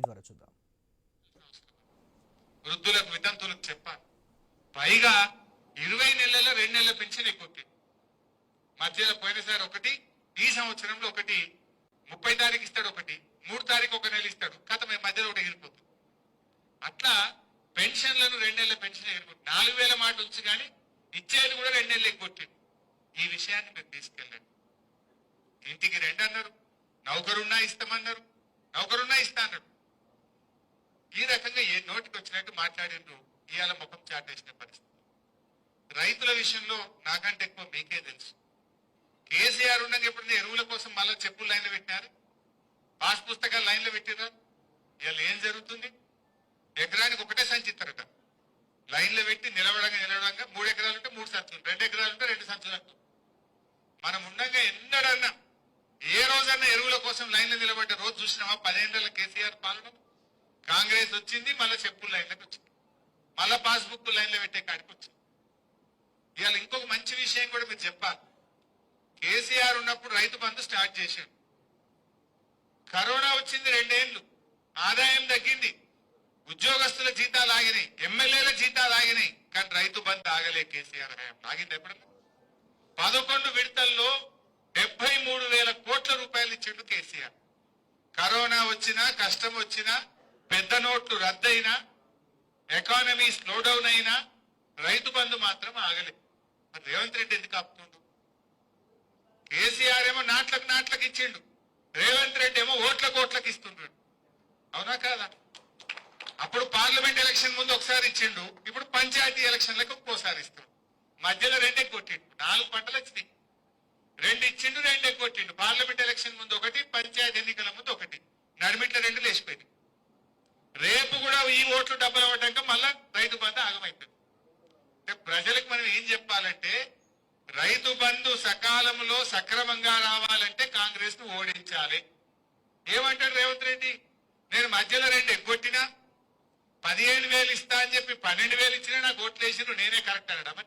ద్వారా చూద్దాం. వృద్ధులకు వితంతులకు చెప్పాలి. పైగా ఇరవై నెలల రెండు నెలల పెన్షన్ ఎక్కువ మధ్యలో పోయినసారి ఒకటి ఈ సంవత్సరంలో ఒకటి ముప్పై తారీఖు ఇస్తాడు ఒకటి మూడు తారీఖు ఒక నెల ఇస్తాడు. కథ మేము మధ్యలో ఒకటి ఎగిరిపోతుంది అట్లా పెన్షన్లను రెండు నెలల పెన్షన్ ఎగిరిపోతుంది నాలుగు వేల మాట వచ్చి కానీ ఇచ్చేది కూడా రెండు నెలలు ఎక్కువ ఈ విషయాన్ని మీరు తీసుకెళ్ళండి. ఇంటికి రెండు అన్నారు. నౌకరున్నా ఇస్తామన్నారు. నౌకరున్నా ఇస్తా అన్నారు. ఈ రకంగా ఏ నోటికి వచ్చినట్టు మాట్లాడిండ్రు ఇవాళ ముఖం చాటేసిన పరిస్థితి. రైతుల విషయంలో నాకంటే ఎక్కువ మీకే తెలుసు. కేసీఆర్ ఉండగా ఎప్పుడైనా ఎరువుల కోసం మళ్ళీ చెప్పులు లైన్లో పెట్టినారు? పాస్ పుస్తకాలు లైన్లో పెట్టినారు ఇవాళ ఏం జరుగుతుంది? ఎకరానికి ఒకటే సంచి ఇస్తారట లైన్లో పెట్టి నిలవడంగా నిలవడంగా మూడు ఎకరాలు ఉంటే మూడు సంచులు రెండు ఎకరాలు ఉంటే రెండు సంచులు అంటారు. మనం ఉండగా ఎన్నడన్నా ఏ రోజన్నా ఎరువుల కోసం లైన్లో నిలబడ్డ రోజు చూసినామా పదేళ్ళ కేసీఆర్ పాలన? కాంగ్రెస్ వచ్చింది మళ్ళీ చెప్పులు లైన్లోకి వచ్చింది. మళ్ళా పాస్బుక్ లైన్లో పెట్టే కాడికి వచ్చింది. ఇవాళ ఇంకొక మంచి విషయం కూడా మీరు చెప్పాలి. కేసీఆర్ ఉన్నప్పుడు రైతు బంధు స్టార్ట్ చేశాడు. కరోనా వచ్చింది రెండేళ్ళు ఆదాయం తగ్గింది. ఉద్యోగస్తుల జీతాలు ఆగినాయి. ఎమ్మెల్యేల జీతాలు ఆగినాయి. కానీ రైతు బంధు ఆగలే కేసీఆర్ హయాం ఆగింది ఎప్పుడన్నా? పదకొండు విడతల్లో డెబ్బై మూడు వేల కోట్ల రూపాయలు ఇచ్చిండు కేసీఆర్. కరోనా వచ్చినా కష్టం వచ్చినా పెద్ద నోట్లు రద్దయినా ఎకానమీ స్లో డౌన్ అయినా రైతు బంధు మాత్రం ఆగలేదు. మరి రేవంత్ రెడ్డి ఎందుకు ఆపుతుండు? కేసీఆర్ ఏమో నాట్లకు నాట్లకు ఇచ్చిండు. రేవంత్ రెడ్డి ఏమో ఓట్లకు ఓట్లకు ఇస్తుండ్రు అవునా కాదా? అప్పుడు పార్లమెంట్ ఎలక్షన్ ముందు ఒకసారి ఇచ్చిండు. ఇప్పుడు పంచాయతీ ఎలక్షన్లకు ఒక్కోసారి ఇస్తుండు. మధ్యలో రెండే కొట్టిండు. నాలుగు పంటలు వచ్చినాయి. రెండు ఇచ్చిండు రెండే కొట్టిండు. పార్లమెంట్ ఎలక్షన్ ముందు ఒకటి పంచాయతీ ఎన్నికల ముందు ఒకటి. నడిమిట్ల రెండు లేచిపోయింది రేపు కూడా ఈ ఓట్లు డబ్బులు అవ్వడానికి మళ్ళా రైతు బంధు ఆగమైపోయింది అంటే ప్రజలకు మనం ఏం చెప్పాలంటే రైతు బంధు సకాలంలో సక్రమంగా రావాలంటే కాంగ్రెస్ను ఓడించాలి. ఏమంటాడు రేవంత్ రెడ్డి? నేను మధ్యలో రెండు ఎగ్గొట్టినా పదిహేను వేలు ఇస్తా అని చెప్పి పన్నెండు వేలు ఇచ్చినా నాకు ఓట్లు నేనే కరెక్ట్ అనడా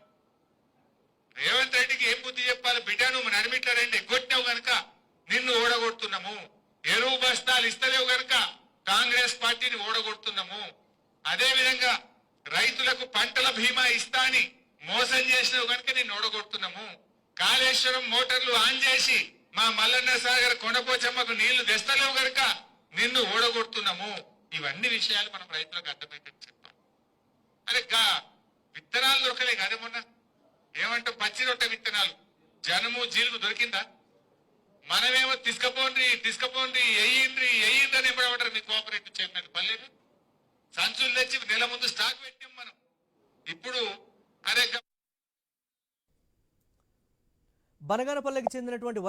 రేవంత్ రెడ్డికి ఏం బుద్ధి చెప్పాలి? బిడ్డ నువ్వు నడిమిట్ల రెండు ఎగ్గొట్టావు గనక నిన్ను ఓడగొడుతున్నాము. ఎరువు బస్తాలు ఇస్తలేవు గనక కాంగ్రెస్ పార్టీని ఓడగొడుతున్నాము. అదే విధంగా రైతులకు పంటల బీమా ఇస్తా అని మోసం చేసిన గనుక నేను ఓడగొడుతున్నాము. కాళేశ్వరం మోటార్లు ఆన్ చేసి మా మల్లన్న సాగర్ కొండపోచమ్మకు నీళ్ళు తెస్తలేవు గనుక నిన్ను ఓడగొడుతున్నాము. ఇవన్నీ విషయాలు మనం రైతులకు అర్థమయ్యేటట్టు చెప్పాలి అరే గా విత్తనాలు దొరకలే కదా మొన్న? ఏమంటావు? పచ్చి రొట్టె విత్తనాలు. జనము జీలుగు దొరికిందా? మనమేమో తీసుకపోండి తీసుకపోండి ఎయ్యిండ్రి ఎయ్యి అని ఎప్పుడేమంటారు మీ కోఆపరేటివ్ చైర్మన్ పల్లెలు సంచులు తెచ్చి నెల ముందు స్టాక్ పెట్టాం మనం. ఇప్పుడు అరే బనగానపల్లికి చెందినటువంటి